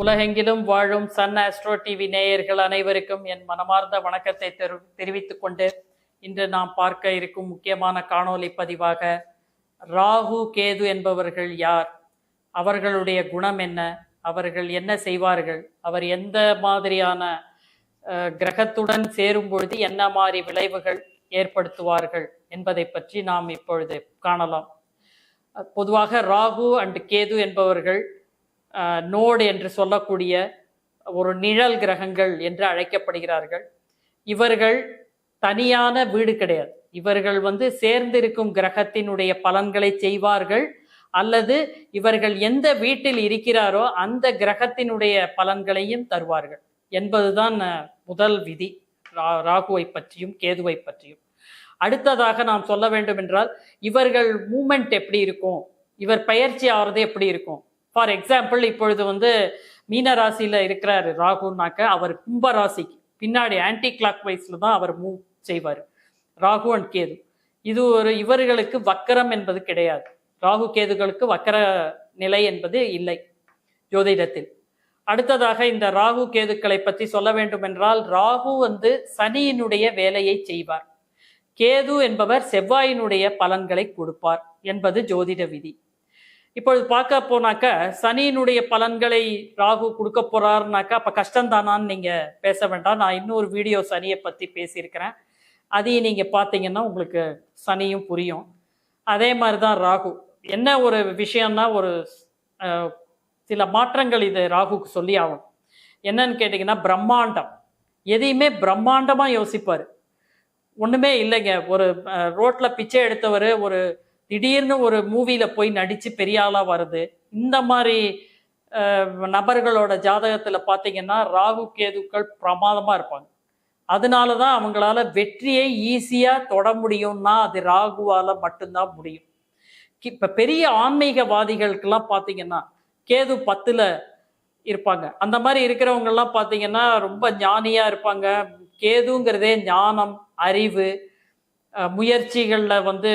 உலகெங்கிலும் வாழும் Sun astro TV நேயர்கள் அனைவருக்கும் என் மனமார்ந்த வணக்கத்தை தெரு தெரிவித்துக் கொண்டு இன்று நாம் பார்க்க இருக்கும் முக்கியமான காணொளி பதிவாக ராகு கேது என்பவர்கள் யார்? அவர்களுடைய குணம் என்ன? அவர்கள் என்ன செய்வார்கள்? அவர் எந்த மாதிரியான கிரகத்துடன் சேரும் பொழுது என்ன மாதிரி விளைவுகள் ஏற்படுத்துவார்கள் என்பதை பற்றி நாம் இப்பொழுது காணலாம். பொதுவாக ராகு அண்ட் கேது என்பவர்கள் நோடு என்று சொல்லக்கூடிய ஒரு நிழல் கிரகங்கள் என்று அழைக்கப்படுகிறார்கள். இவர்கள் தனியான வீடு கிடையாது. இவர்கள் வந்து சேர்ந்திருக்கும் கிரகத்தினுடைய பலன்களை செய்வார்கள். அல்லது இவர்கள் எந்த வீட்டில் இருக்கிறாரோ அந்த கிரகத்தினுடைய பலன்களையும் தருவார்கள். என்பதுதான் முதல் விதி. ரா- ராகுவை பற்றியும் கேதுவை பற்றியும். அடுத்ததாக நாம் சொல்ல வேண்டும் என்றால் இவர்கள் மூமெண்ட் எப்படி இருக்கும்? இவர் பயிற்சி ஆகிறது எப்படி இருக்கும்? ஃபார் எக்ஸாம்பிள் இப்பொழுது வந்து மீன ராசியில இருக்கிறார் ராகுனாக்க அவர் கும்ப ராசிக்கு பின்னாடி ஆன்டி கிளாக் வைஸ்ல தான் அவர் மூவ் செய்வார். ராகு அண்ட் கேது. இது ஒரு இவர்களுக்கு வக்கரம் என்பது கிடையாது. ராகு கேதுகளுக்கு வக்கர நிலை என்பது இல்லை ஜோதிடத்தில். அடுத்ததாக இந்த ராகு கேதுக்களை பற்றி சொல்ல வேண்டும் என்றால் ராகு வந்து சனியினுடைய வேலையை செய்வார். கேது என்பவர் செவ்வாயினுடைய பலன்களை கொடுப்பார் என்பது ஜோதிட விதி. இப்பொழுது பார்க்க போனாக்க சனியினுடைய பலன்களை ராகு கொடுக்க போறாருனாக்கா அப்ப கஷ்டம்தானான்னு நீங்க பேச வேண்டாம். நான் இன்னொரு வீடியோ சனியை பத்தி பேசியிருக்கிறேன். அதையும் நீங்க பார்த்தீங்கன்னா உங்களுக்கு சனியும் புரியும். அதே மாதிரி தான் ராகு. என்ன ஒரு விஷயம்னா ஒரு சில மாற்றங்கள் இது ராகுக்கு சொல்லி ஆகும் என்னன்னு கேட்டிங்கன்னா பிரம்மாண்டம். எதையுமே பிரம்மாண்டமா யோசிப்பார். ஒண்ணுமே இல்லைங்க. ஒரு ரோட்டில் ரோட்ல பிச்சை எடுத்தவர் ஒரு திடீர்னு ஒரு மூவியில் போய் நடிச்சு பெரிய ஆளாக வருது. இந்த மாதிரி நபர்களோட ஜாதகத்துல பாத்தீங்கன்னா ராகு கேதுக்கள் பிரமாதமா இருப்பாங்க. அதனால தான் அவங்களால வெற்றியை ஈஸியா தொட முடியும்னா அது ராகுவால மட்டும்தான் முடியும். கி- இப்ப பெரிய ஆன்மீகவாதிகளுக்கெல்லாம் பாத்தீங்கன்னா கேது பத்துல இருப்பாங்க. அந்த மாதிரி இருக்கிறவங்க எல்லாம் பாத்தீங்கன்னா ரொம்ப ஞானியா இருப்பாங்க. கேதுங்கிறதே ஞானம் அறிவு முயற்சிகளில் முயற்சிகள்ல வந்து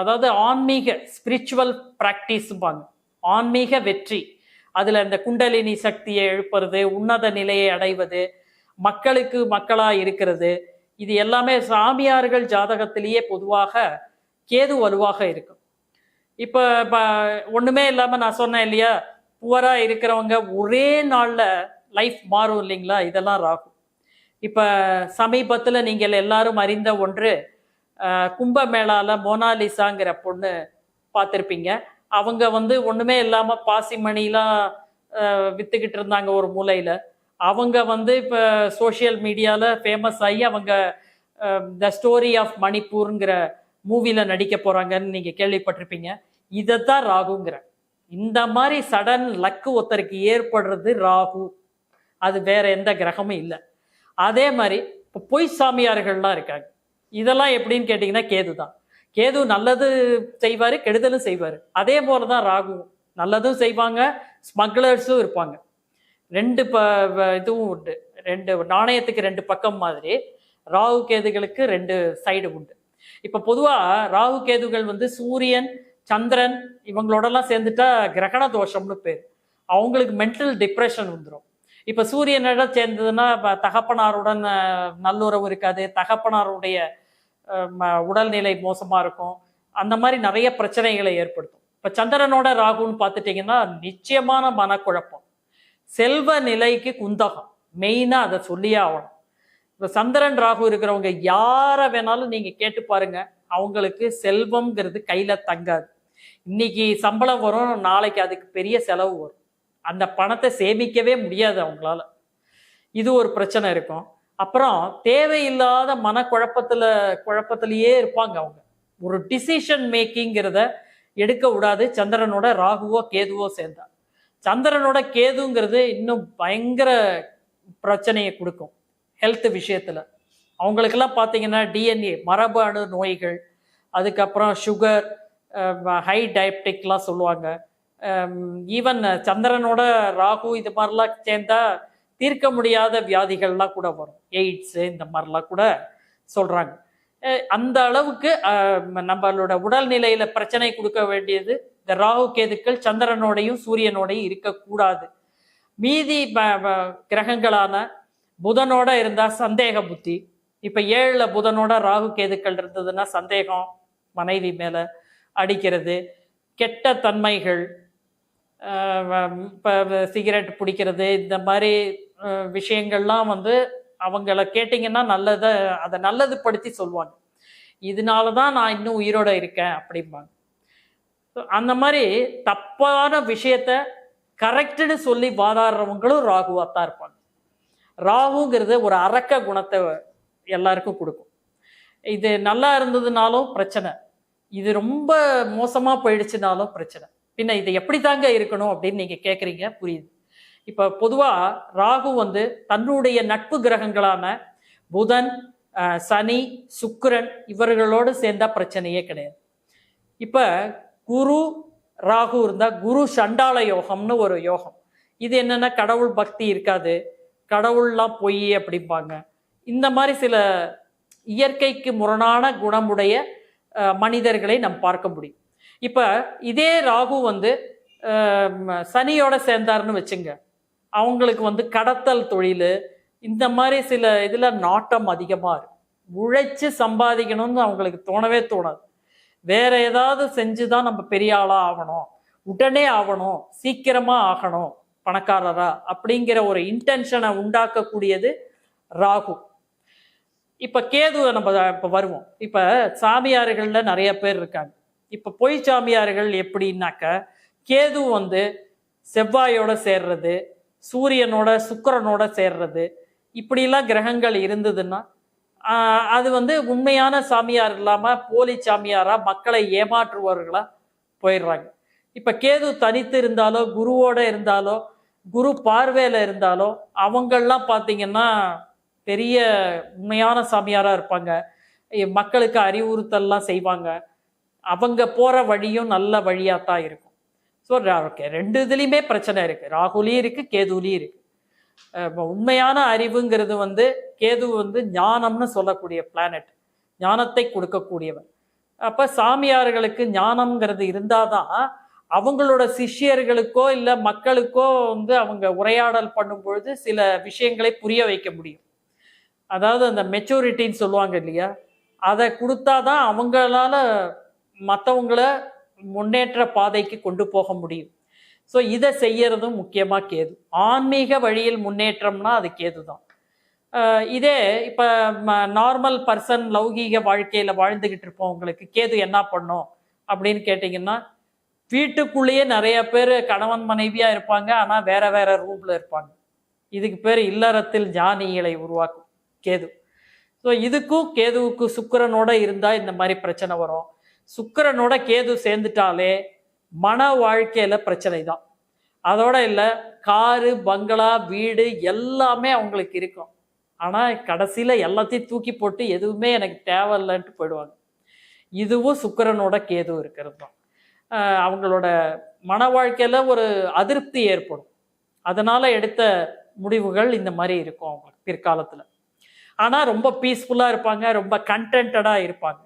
அதாவது ஆன்மீக ஸ்பிரிச்சுவல் ப்ராக்டிஸ்பாங்க ஆன்மீக வெற்றி. அதில் இந்த குண்டலினி சக்தியை எழுப்புறது உன்னத நிலையை அடைவது மக்களுக்கு மக்களாக இருக்கிறது இது எல்லாமே சாமியார்கள் ஜாதகத்திலேயே பொதுவாக கேது வலுவாக இருக்கும். இப்போ இப்போ ஒன்றுமே இல்லாமல் நான் சொன்னேன் இல்லையா புவராக இருக்கிறவங்க ஒரே நாளில் லைஃப் மாறும் இல்லைங்களா? இதெல்லாம் ராகும் இப்போ சமீபத்தில் நீங்கள் எல்லாரும் அறிந்த ஒன்று கும்பமேளால மோனாலிசாங்கிற பொண்ணு பார்த்துருப்பீங்க. அவங்க வந்து ஒண்ணுமே இல்லாம பாசிமணிலாம் விற்றுக்கிட்டு வித்துக்கிட்டு இருந்தாங்க ஒரு மூலையில. அவங்க வந்து இப்போ சோஷியல் மீடியால ஃபேமஸ் ஆகி அவங்க த ஸ்டோரி ஆஃப் மணிப்பூருங்கிற மூவில நடிக்க போறாங்கன்னு நீங்க கேள்விப்பட்டிருப்பீங்க. இதை தான் ராகுங்கிற. இந்த மாதிரி சடன் லக்கு ஒருத்தருக்கு ஏற்படுறது ராகு. அது வேற எந்த கிரகமும் இல்லை. அதே மாதிரி இப்போ பொய் சாமியார்கள்லாம் இருக்காங்க. இதெல்லாம் எப்படின்னு கேட்டிங்கன்னா கேது தான். கேது நல்லது செய்வார் கெடுதலும் செய்வார். அதே போல தான் ராகு. நல்லதும் செய்வாங்க ஸ்மக்லர்ஸும் இருப்பாங்க. ரெண்டு ப இதுவும் உண்டு. ரெண்டு நாணயத்துக்கு ரெண்டு பக்கம் மாதிரி ராகு கேதுகளுக்கு ரெண்டு சைடு உண்டு. இப்போ பொதுவாக ராகு கேதுகள் வந்து சூரியன் சந்திரன் இவங்களோடலாம் சேர்ந்துட்டா கிரகண தோஷம்னு பேர். அவங்களுக்கு மென்டல் டிப்ரெஷன் வந்துடும் இப்போ சூரியனிடம் சேர்ந்ததுன்னா தகப்பனாருடன் நல்லுறவு இருக்காது. தகப்பனாருடைய ம- உடல்நிலை மோசமாக இருக்கும். அந்த மாதிரி நிறைய பிரச்சனைகளை ஏற்படுத்தும். இப்போ சந்திரனோட ராகுன்னு பார்த்துட்டிங்கன்னா நிச்சயமான மனக்குழப்பம். செல்வ நிலைக்கு குந்தகம். மெயினாக அதை சொல்லியே ஆகணும். இப்போ சந்திரன் ராகு இருக்கிறவங்க யாரை வேணாலும் நீங்கள் கேட்டு பாருங்க. அவங்களுக்கு செல்வம்ங்கிறது கையில் தங்காது. இன்னைக்கு சம்பளம் வரும் நாளைக்கு அதுக்கு பெரிய செலவு வரும். அந்த பணத்தை சேமிக்கவே முடியாது அவங்களால. இது ஒரு பிரச்சனை இருக்கும். அப்புறம் தேவையில்லாத மனக்குழப்பத்தில் குழப்பத்திலேயே இருப்பாங்க அவங்க. ஒரு டிசிஷன் மேக்கிங்கிறத எடுக்க விடாது. சந்திரனோட ராகுவோ கேதுவோ சேர்ந்தா. சந்திரனோட கேதுங்கிறது இன்னும் பயங்கர பிரச்சனையை கொடுக்கும். ஹெல்த் விஷயத்தில். அவங்களுக்கெல்லாம் பார்த்தீங்கன்னா டிஎன்ஏ மரபணு நோய்கள் அதுக்கப்புறம் சுகர் ஹை டயபெட்டிக்லாம் சொல்லுவாங்க. ஈவன் சந்திரனோட ராகு இது மாதிரிலாம் சேர்ந்தா தீர்க்க முடியாத வியாதிகள்லாம் கூட வரும். எய்ட்ஸு இந்த மாதிரிலாம் கூட சொல்கிறாங்க அந்த அளவுக்கு நம்மளோட உடல்நிலையில பிரச்சனை கொடுக்க வேண்டியது இந்த ராகு கேதுக்கள் சந்திரனோடையும் சூரியனோடையும் இருக்கக்கூடாது. மீதி ப- கிரகங்களான புதனோட இருந்தால் சந்தேக புத்தி. இப்போ ஏழில் புதனோட ராகு கேதுக்கள் இருந்ததுன்னா சந்தேகம் மனைவி மேலே அடிக்கிறது கெட்ட தன்மைகள் இப்போ சிகரெட் பிடிக்கிறது இந்த மாதிரி விஷயங்கள்லாம் வந்து அவங்கள கேட்டிங்கன்னா நல்லதை அதை நல்லது படுத்தி சொல்லுவாங்க. இதனால தான் நான் இன்னும் உயிரோட இருக்கேன் அப்படிம்பாங்க. அந்த மாதிரி தப்பான விஷயத்த கரெக்டுன்னு சொல்லி வாதாடுறவங்களும் ராகுவாக தான் இருப்பாங்க. ராகுங்கிறது ஒரு அரக்க குணத்தை எல்லாருக்கும் கொடுக்கும். இது நல்லா இருந்ததுனாலும் பிரச்சனை. இது ரொம்ப மோசமாக போயிடுச்சுனாலும் பிரச்சனை. பின்ன இது எப்படி தாங்க இருக்கணும் அப்படின்னு நீங்கள் கேட்குறீங்க புரியுது. இப்போ பொதுவாக ராகு வந்து தன்னுடைய நட்பு கிரகங்களான புதன் சனி சுக்கிரன் இவர்களோடு சேர்ந்தா பிரச்சனையே கிடையாது. இப்போ குரு ராகு இருந்தால் குரு சண்டாள யோகம்னு ஒரு யோகம். இது என்னென்னா கடவுள் பக்தி இருக்காது கடவுள்லாம் பொய் அப்படிம்பாங்க. இந்த மாதிரி சில இயற்கைக்கு முரணான குணமுடைய மனிதர்களை நாம் பார்க்க முடியும். இப்போ இதே ராகு வந்து சனியோட சேர்ந்தாருன்னு வச்சுங்க. அவங்களுக்கு வந்து கடத்தல் தொழில் இந்த மாதிரி சில இதில் நாட்டம் அதிகமாக இருக்கு. உழைச்சி சம்பாதிக்கணும்னு அவங்களுக்கு தோணவே தோணாது. வேற ஏதாவது செஞ்சு தான் நம்ம பெரிய ஆளாக ஆகணும். உடனே ஆகணும். சீக்கிரமாக ஆகணும் பணக்காரரா அப்படிங்கிற ஒரு இன்டென்ஷனை உண்டாக்கக்கூடியது ராகு. இப்போ கேது நம்ம இப்போ வருவோம். இப்போ சாமியார்களில் நிறைய பேர் இருக்காங்க. இப்போ பொய் சாமியார்கள் எப்படின்னாக்க கேது வந்து செவ்வாயோட சேர்றது சூரியனோட சுக்கிரனோட சேர்றது இப்படிலாம் கிரகங்கள் இருந்ததுன்னா அது வந்து உண்மையான சாமியார் இல்லாமல் போலி சாமியாரா மக்களை ஏமாற்றுபவர்களா போயிடுறாங்க. இப்போ கேது தனித்து இருந்தாலோ குருவோட இருந்தாலோ குரு பார்வையில் இருந்தாலோ அவங்கள்லாம் பார்த்தீங்கன்னா பெரிய உண்மையான சாமியாராக இருப்பாங்க. மக்களுக்கு அறிவுறுத்தல்லாம் செய்வாங்க. அவங்க போகிற வழியும் நல்ல வழியாக தான் இருக்கும். So okay. ரெண்டு இதுலேயுமே பிரச்சனை இருக்குது ராகுலையும் இருக்குது கேதுலையும் இருக்குது உண்மையான அறிவுங்கிறது வந்து கேது வந்து ஞானம்னு சொல்லக்கூடிய பிளானட் ஞானத்தை கொடுக்கக்கூடியவன் அப்போ சாமியார்களுக்கு ஞானம்ங்கிறது இருந்தால் தான் அவங்களோட சிஷ்யர்களுக்கோ இல்லை மக்களுக்கோ வந்து அவங்க உரையாடல் பண்ணும் பொழுது சில விஷயங்களை புரிய வைக்க முடியும். அதாவது அந்த மெச்சூரிட்டின்னு சொல்லுவாங்க இல்லையா? அதை கொடுத்தாதான் அவங்களால மற்றவங்கள முன்னேற்ற பாதைக்கு கொண்டு போக முடியும். ஸோ இதை செய்யறதும் முக்கியமாக கேது. ஆன்மீக வழியில் முன்னேற்றம்னா அது கேது தான் இதே இப்போ நார்மல் பர்சன் லௌகீக வாழ்க்கையில் வாழ்ந்துக்கிட்டு இருப்பவங்களுக்கு கேது என்ன பண்ணும் அப்படின்னு கேட்டிங்கன்னா வீட்டுக்குள்ளேயே நிறைய பேர் கணவன் மனைவியாக இருப்பாங்க ஆனால் வேற வேற ரூமில் இருப்பாங்க. இதுக்கு பேர் இல்லறத்தில் ஜானிகளை உருவாக்கும் கேது. ஸோ இதுக்கும் கேதுவுக்கு சுக்கரனோட இருந்தால் இந்த மாதிரி பிரச்சனை வரும். சுக்கரனோட கேது சேர்ந்துட்டாலே மன வாழ்க்கையில் பிரச்சனை தான் அதோட இல்லை காரு பங்களா வீடு எல்லாமே அவங்களுக்கு இருக்கும். ஆனால் கடைசியில் எல்லாத்தையும் தூக்கி போட்டு எதுவுமே எனக்கு தேவையில்லைன்ட்டு போயிடுவாங்க. இதுவும் சுக்கரனோட கேது இருக்கிறது தான் அவங்களோட மன வாழ்க்கையில் ஒரு அதிருப்தி ஏற்படும். அதனால் எடுத்த முடிவுகள் இந்த மாதிரி இருக்கும் அவங்களுக்கு பிற்காலத்தில். ஆனால் ரொம்ப பீஸ்ஃபுல்லாக இருப்பாங்க ரொம்ப கண்டென்டடாக இருப்பாங்க.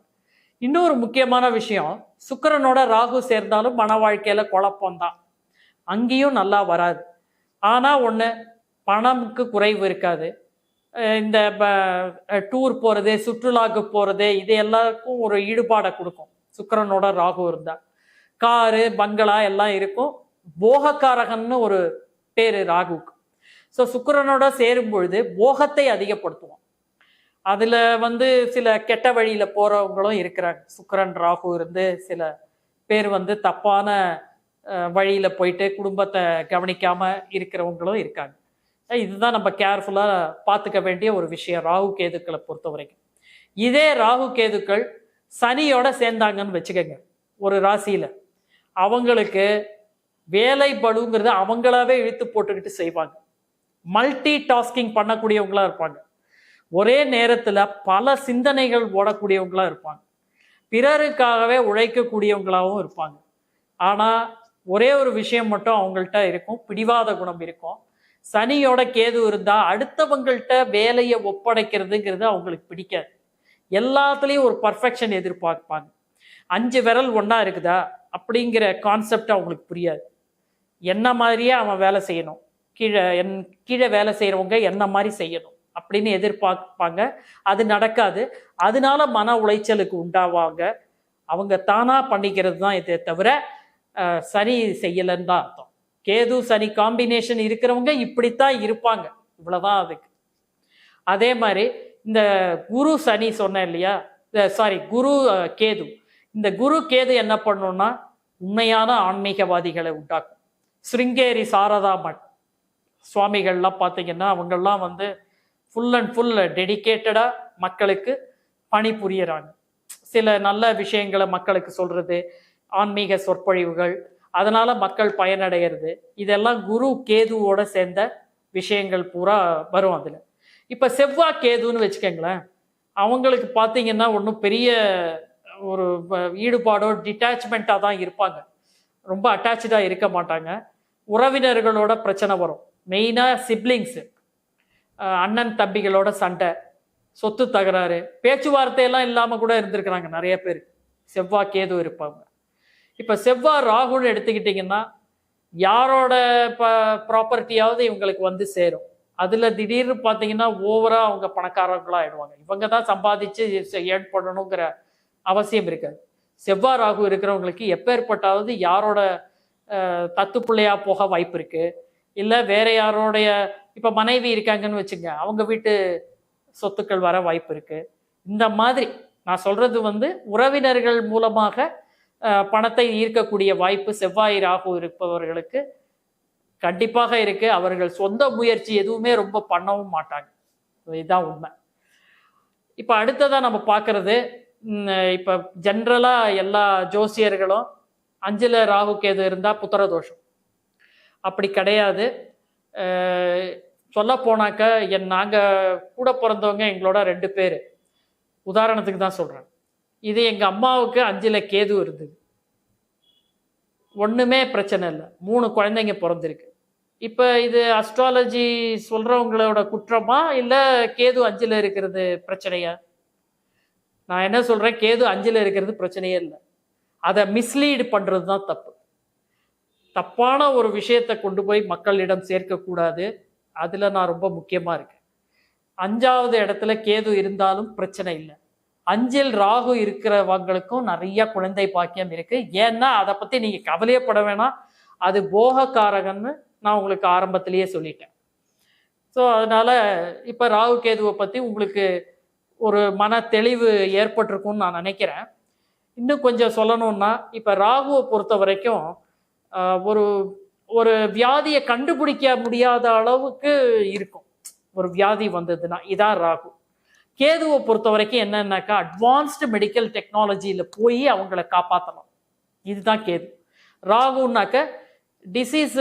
இன்னொரு முக்கியமான விஷயம் சுக்கரனோட ராகு சேர்ந்தாலும் மன வாழ்க்கையில் குழப்பம்தான். அங்கேயும் நல்லா வராது. ஆனால் ஒன்று பணமுக்கு குறைவு இருக்காது. இந்த டூர் போகிறது சுற்றுலாவுக்கு போகிறது இது எல்லாருக்கும் ஒரு ஈடுபாடை கொடுக்கும். சுக்கரனோட ராகு இருந்தால் காரு பங்களா எல்லாம் இருக்கும். போகக்காரகன்னு ஒரு பேர் ராகுக்கு. ஸோ சுக்கரனோட சேரும் பொழுது போகத்தை அதிகப்படுத்துவோம். அதில் வந்து சில கெட்ட வழியில் போகிறவங்களும் இருக்கிறாங்க. சுக்கரன் ராகு இருந்து சில பேர் வந்து தப்பான வழியில் போயிட்டு குடும்பத்தை கவனிக்காமல் இருக்கிறவங்களும் இருக்காங்க. இதுதான் நம்ம கேர்ஃபுல்லாக பார்த்துக்க வேண்டிய ஒரு விஷயம் ராகு கேதுக்களை பொறுத்த வரைக்கும். இதே ராகு கேதுக்கள் சனியோட சேர்ந்தாங்கன்னு வச்சுக்கோங்க. ஒரு ராசியில். அவங்களுக்கு வேலை பளுங்கிறது அவங்களாவே இழுத்து போட்டுக்கிட்டு செய்வாங்க. மல்டி டாஸ்கிங் பண்ணக்கூடியவங்களா இருப்பாங்க. ஒரே நேரத்தில் பல சிந்தனைகள் ஓடக்கூடியவங்களாக இருப்பாங்க. பிறருக்காகவே உழைக்கக்கூடியவங்களாகவும் இருப்பாங்க. ஆனால் ஒரே ஒரு விஷயம் மட்டும் அவங்கள்ட்ட இருக்கும். பிடிவாத குணம் இருக்கும். சனியோட கேது இருந்தால் அடுத்தவங்கள்ட்ட வேலையை ஒப்படைக்கிறதுங்கிறது அவங்களுக்கு பிடிக்காது. எல்லாத்துலேயும் ஒரு பர்ஃபெக்ஷன் எதிர்பார்ப்பாங்க. அஞ்சு விரல் ஒன்றா இருக்குதா? அப்படிங்கிற கான்செப்ட் அவங்களுக்கு புரியாது. என்ன மாதிரியே அவன் வேலை செய்யணும்? கீழே என் கீழே வேலை செய்கிறவங்க என்ன மாதிரி செய்யணும்? அப்படின்னு எதிர்பார்ப்பாங்க. அது நடக்காது. அதனால மன உளைச்சலுக்கு உண்டாவாங்க. அவங்க தானா பண்ணிக்கிறது தான் இதை தவிர சனி செய்யலைன்னு தான் அர்த்தம். கேது சனி காம்பினேஷன் இருக்கிறவங்க இப்படித்தான் இருப்பாங்க. இவ்வளவுதான் அதுக்கு. அதே மாதிரி இந்த குரு சனி சொன்னேன் இல்லையா? சாரி குரு கேது. இந்த குரு கேது என்ன பண்ணும்னா உண்மையான ஆன்மீகவாதிகளை உண்டாக்கும். ஸ்ருங்கேரி சாரதா மட். சுவாமிகள்லாம் பார்த்தீங்கன்னா அவங்கெல்லாம் வந்து ஃபுல் அண்ட் ஃபுல் டெடிகேட்டடாக மக்களுக்கு பணிபுரியறாங்க. சில நல்ல விஷயங்களை மக்களுக்கு சொல்றது ஆன்மீக சொற்பொழிவுகள் அதனால மக்கள் பயனடைகிறது இதெல்லாம் குரு கேதுவோட சேர்ந்த விஷயங்கள் பூரா வரும் அதில். இப்போ செவ்வாய் கேதுன்னு வச்சுக்கோங்களேன் அவங்களுக்கு பார்த்தீங்கன்னா ஒன்றும் பெரிய ஒரு ஈடுபாடோ டிட்டாச்மெண்ட்டாக தான் இருப்பாங்க. ரொம்ப அட்டாச்சாக இருக்க மாட்டாங்க. உறவினர்களோட பிரச்சனை வரும். மெயினாக சிப்ளிங்ஸு அண்ணன் தம்பிகளோட சண்டை சொத்து தகராறு பேச்சுவார்த்தையெல்லாம் இல்லாமல் கூட இருந்திருக்கிறாங்க நிறைய பேர். செவ்வாய் கேது இருப்பாங்க. இப்போ செவ்வாய் ராகுன்னு எடுத்துக்கிட்டிங்கன்னா யாரோட ப ப்ராப்பர்ட்டியாவது இவங்களுக்கு வந்து சேரும். அதில் திடீர்னு பார்த்தீங்கன்னா ஓவராக அவங்க பணக்காரர்களாக ஆயிடுவாங்க இவங்க தான் சம்பாதிச்சு ஏற்படணுங்கிற பண்ணணுங்கிற அவசியம் இருக்காது. செவ்வாய் ராகு இருக்கிறவங்களுக்கு எப்பேற்பட்டாவது யாரோட தத்து பிள்ளையாக போக வாய்ப்பு இருக்குது இல்லை வேற யாரோடைய இப்போ மனைவி இருக்காங்கன்னு வச்சுங்க அவங்க வீட்டு சொத்துக்கள் வர வாய்ப்பு இருக்குது இந்த மாதிரி நான் சொல்கிறது வந்து உறவினர்கள் மூலமாக பணத்தை ஈர்க்கக்கூடிய வாய்ப்பு செவ்வாய் ராகு இருப்பவர்களுக்கு கண்டிப்பாக இருக்குது அவர்கள் சொந்த முயற்சி எதுவுமே ரொம்ப பண்ணவும் மாட்டாங்க. இதுதான் உண்மை. இப்போ அடுத்ததாக நம்ம பார்க்கறது இப்போ ஜென்ரலாக எல்லா ஜோசியர்களும் அஞ்சில் ராகு கேது இருந்தால் புத்திர தோஷம் அப்படி கிடையாது. சொல்ல போனாக்க என் நாங்கள் கூட பிறந்தவங்க எங்களோட ரெண்டு பேர். உதாரணத்துக்கு தான் சொல்கிறேன் இது எங்கள் அம்மாவுக்கு அஞ்சில் கேது இருந்தது. ஒன்றுமே பிரச்சனை இல்லை. மூணு குழந்தைங்க பிறந்திருக்கு. இப்போ இது அஸ்ட்ராலஜி சொல்கிறவங்களோட குற்றமா இல்லை கேது அஞ்சில் இருக்கிறது பிரச்சனையா? நான் என்ன சொல்கிறேன் கேது அஞ்சில் இருக்கிறது பிரச்சனையே இல்லை. அதை மிஸ்லீடு பண்ணுறது தான் தப்பு. தப்பான ஒரு விஷயத்தை கொண்டு போய் மக்களிடம் சேர்க்கக்கூடாது. அதில் நான் ரொம்ப முக்கியமாக இருக்கேன். அஞ்சாவது இடத்துல கேது இருந்தாலும் பிரச்சனை இல்லை. அஞ்சில் ராகு இருக்கிறவங்களுக்கும் நிறைய குழந்தை பாக்கியம் இருக்கு. ஏன்னா அதை பத்தி நீங்க கவலையப்பட வேணாம். அது போகக்காரகன்னு நான் உங்களுக்கு ஆரம்பத்திலேயே சொல்லிட்டேன். ஸோ அதனால இப்போ ராகு கேதுவை பத்தி உங்களுக்கு ஒரு மன தெளிவு ஏற்பட்டிருக்கும்னு நான் நினைக்கிறேன். இன்னும் கொஞ்சம் சொல்லணும்னா இப்போ ராகுவை பொறுத்த வரைக்கும் ஒரு ஒரு வியாதியை கண்டுபிடிக்க முடியாத அளவுக்கு இருக்கும். ஒரு வியாதி வந்ததுன்னா இதான் ராகு. கேதுவை பொறுத்த வரைக்கும் என்னன்னாக்கா அட்வான்ஸ்டு மெடிக்கல் டெக்னாலஜியில் போய் அவங்கள காப்பாற்றலாம் இதுதான் கேது. ராகுன்னாக்க டிசீஸ்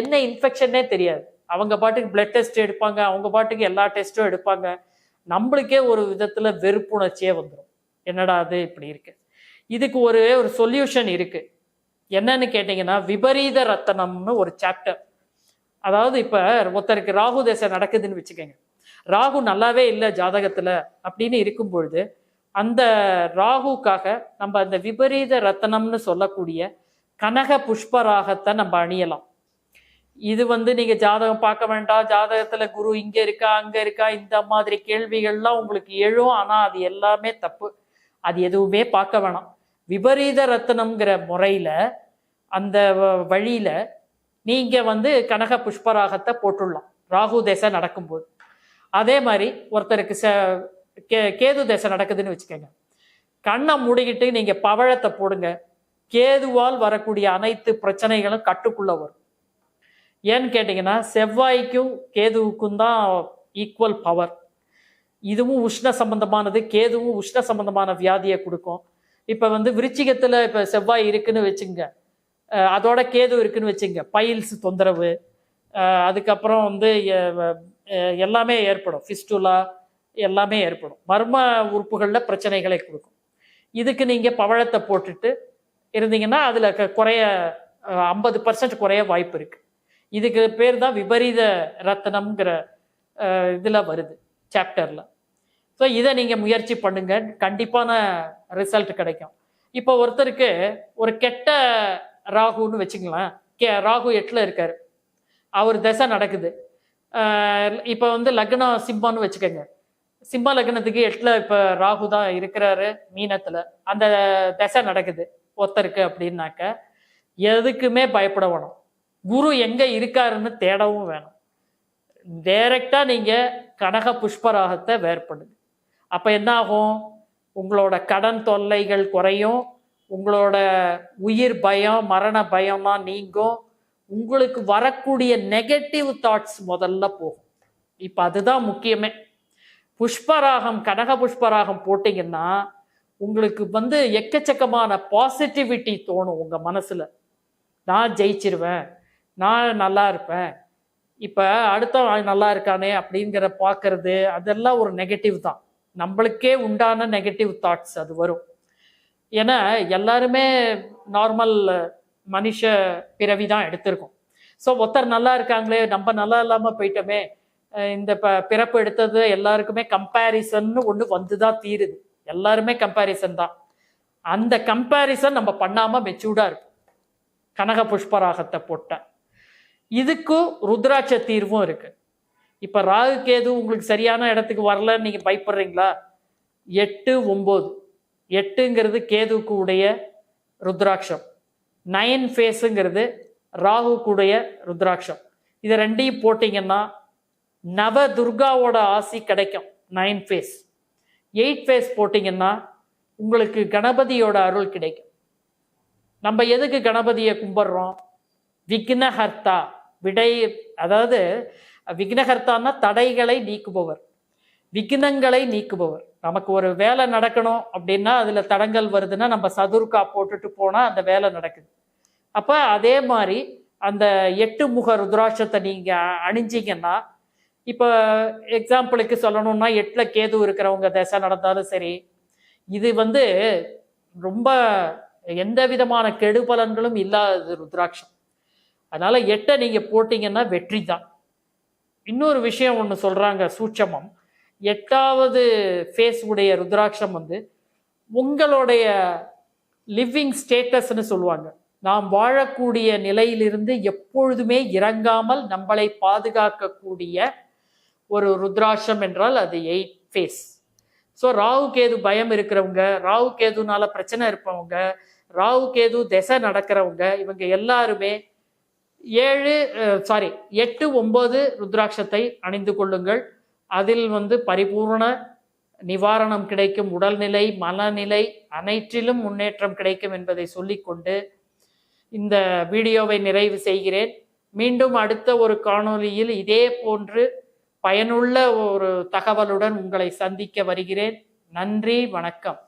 என்ன இன்ஃபெக்ஷன்னே தெரியாது. அவங்க பாட்டுக்கு பிளட் டெஸ்ட் எடுப்பாங்க அவங்க பாட்டுக்கு எல்லா டெஸ்ட்டும் எடுப்பாங்க. நம்மளுக்கே ஒரு விதத்தில் வெறுப்புணர்ச்சியே வந்துடும் என்னடா அது இப்படி இருக்கு? இதுக்கு ஒரு ஒரு சொல்யூஷன் இருக்குது என்னன்னு கேட்டிங்கன்னா விபரீத ரத்தனம்னு ஒரு சாப்டர் அதாவது இப்ப ஒருத்தருக்கு ராகு தேசம் நடக்குதுன்னு வச்சுக்கோங்க. ராகு நல்லாவே இல்லை ஜாதகத்துல அப்படின்னு இருக்கும் பொழுது அந்த ராகுக்காக நம்ம அந்த விபரீத ரத்தனம்னு சொல்லக்கூடிய கனக புஷ்பராகத்தை நம்ம அணியலாம். இது வந்து நீங்க ஜாதகம் பார்க்க வேண்டாம் ஜாதகத்துல குரு இங்க இருக்கா அங்க இருக்கா இந்த மாதிரி கேள்விகள்லாம் உங்களுக்கு எழும். ஆனா அது எல்லாமே தப்பு. அது எதுவுமே பார்க்க வேணாம். விபரீத ரத்தனம்ங்கிற முறையில் அந்த வ- நீங்கள் வந்து கனக புஷ்பராகத்தை போட்டுடலாம். ராகு தேசை நடக்கும்போது. அதே மாதிரி ஒருத்தருக்கு ச கே கேது தேசை நடக்குதுன்னு வச்சுக்கோங்க. கண்ணை மூடிக்கிட்டு நீங்கள் பவழத்தை போடுங்க. கேதுவால் வரக்கூடிய அனைத்து பிரச்சனைகளும் கட்டுக்குள்ளே வரும். ஏன்னு கேட்டிங்கன்னா செவ்வாய்க்கும் கேதுவுக்கும் தான் ஈக்குவல் பவர் இதுவும் உஷ்ண சம்பந்தமானது. கேதுவும் உஷ்ண சம்பந்தமான வியாதியை கொடுக்கும். இப்போ வந்து விருச்சிகத்தில் இப்போ செவ்வாய் இருக்குன்னு வச்சுங்க. அதோட கேது இருக்குன்னு வச்சுங்க. பைல்ஸ் தொந்தரவு அதுக்கப்புறம் வந்து எல்லாமே ஏற்படும். ஃபிஸ்டுலா எல்லாமே ஏற்படும். மர்ம உறுப்புகளில் பிரச்சனைகளை கொடுக்கும். இதுக்கு நீங்கள் பவழத்தை போட்டுட்டு இருந்தீங்கன்னா அதில் குறைய ஐம்பது பர்சன்ட் குறைய வாய்ப்பு இருக்குது இதுக்கு பேர் தான் விபரீத ரத்தனம்ங்கிற இதில் வருது சாப்டரில் ஸோ இதை நீங்கள் முயற்சி பண்ணுங்க. கண்டிப்பான ரிசல்ட் கிடைக்கும். இப்போ ஒருத்தருக்கு ஒரு கெட்ட ராகுன்னு வச்சுக்கலாம் கே ராகு எட்டில் இருக்கார். அவர் தசை நடக்குது. இப்போ வந்து லக்னம் சிம்மான்னு வச்சுக்கோங்க. சிம்ம லக்னத்துக்கு எட்டில் இப்போ ராகு தான் இருக்கிறாரு மீனத்தில். அந்த தசை நடக்குது ஒருத்தருக்கு அப்படின்னாக்க எதுக்குமே பயப்பட வேணும். குரு எங்கே இருக்காருன்னு தேடவும் வேணும். டைரக்டா நீங்கள் கனக புஷ்பராகத்தை வேர் பண்ணுங்க. அப்போ என்ன ஆகும் உங்களோட கடன் தொல்லைகள் குறையும். உங்களோட உயிர் பயம் மரண பயம்லாம் நீங்கும். உங்களுக்கு வரக்கூடிய நெகட்டிவ் தாட்ஸ் முதல்ல போகும். இப்போ அதுதான் முக்கியமே. புஷ்பராகம் கனக புஷ்பராகம் போட்டிங்கன்னா உங்களுக்கு வந்து எக்கச்சக்கமான பாசிட்டிவிட்டி தோணும் உங்கள் மனசில். நான் ஜெயிச்சிருவேன். நான் நல்லா இருப்பேன். இப்போ அடுத்த நல்லா இருக்கானே அப்படிங்கிற பார்க்கறது அதெல்லாம் ஒரு நெகட்டிவ் தான். நம்மளுக்கே உண்டான நெகட்டிவ் தாட்ஸ் அது வரும். ஏன்னா எல்லாருமே நார்மல் மனுஷ பிறவி தான் எடுத்திருக்கோம். ஸோ ஒருத்தர் நல்லா இருக்காங்களே நம்ம நல்லா இல்லாமல் போயிட்டோமே இந்த ப பிறப்பு எடுத்தது எல்லாருக்குமே கம்பேரிசன்னு ஒன்று வந்து தான் தீருது. எல்லாருமே கம்பேரிசன் தான். அந்த கம்பேரிசன் நம்ம பண்ணாமல் மெச்சூர்டாக இருக்கும் கனக புஷ்பராகத்தை போட்டேன் இதுக்கும் ருத்ராட்ச தீர்வும் இருக்குது இப்போ ராகு கேது உங்களுக்கு சரியான இடத்துக்கு வரலன்னு நீங்கள் பயப்படுறீங்களா? எட்டு ஒம்பது. எட்டுங்கிறது கேதுவுக்கு உடைய ருத்ராட்சம். நயன் ஃபேஸுங்கிறது ராகுக்குடைய ருத்ராட்சம். இதை ரெண்டையும் போட்டிங்கன்னா நவ துர்காவோட ஆசி கிடைக்கும் நைன் ஃபேஸ். எயிட் ஃபேஸ் போட்டிங்கன்னா உங்களுக்கு கணபதியோட அருள் கிடைக்கும். நம்ம எதுக்கு கணபதியை கும்பிட்றோம்? விக்னஹர்த்தா விடை அதாவது விக்னகர்த்தான்னா தடைகளை நீக்குபவர். விக்னங்களை நீக்குபவர். நமக்கு ஒரு வேலை நடக்கணும் அப்படின்னா அதில் தடங்கள் வருதுன்னா நம்ம சதுர்கா போட்டுட்டு போனால் அந்த வேலை நடக்குது. அப்போ அதே மாதிரி அந்த எட்டு முக ருத்ராட்சத்தை நீங்கள் அணிஞ்சிங்கன்னா இப்போ எக்ஸாம்பிளுக்கு சொல்லணும்னா எட்டில் கேது இருக்கிறவங்க தசை நடந்தாலும் சரி இது வந்து ரொம்ப எந்த விதமான கெடுபலன்களும் இல்லாதது ருத்ராட்சம். அதனால எட்டை நீங்கள் போட்டிங்கன்னா வெற்றி தான் இன்னொரு விஷயம் ஒன்று சொல்கிறாங்க சூட்சமம். எட்டாவது ஃபேஸ் உடைய ருத்ராட்சம் வந்து உங்களுடைய லிவிங் ஸ்டேட்டஸ்னு சொல்லுவாங்க. நாம் வாழக்கூடிய நிலையிலிருந்து எப்பொழுதுமே இறங்காமல் நம்மளை பாதுகாக்கக்கூடிய ஒரு ருத்ராட்சம் என்றால் அது eight face so Rahu Ketu பயம் இருக்கிறவங்க ராகு கேதுனால பிரச்சனை இருப்பவங்க ராகு கேது திசை நடக்கிறவங்க இவங்க எல்லாருமே ஏழு சாரி எட்டு ஒன்பது ருத்ராட்சத்தை அணிந்து கொள்ளுங்கள். அதில் வந்து பரிபூர்ண நிவாரணம் கிடைக்கும். உடல்நிலை மனநிலை அனைற்றிலும் முன்னேற்றம் கிடைக்கும் என்பதை சொல்லிக்கொண்டு இந்த வீடியோவை நிறைவு செய்கிறேன். மீண்டும் அடுத்த ஒரு காணொளியில் இதே போன்று பயனுள்ள ஒரு தகவலுடன் உங்களை சந்திக்க வருகிறேன். நன்றி வணக்கம்.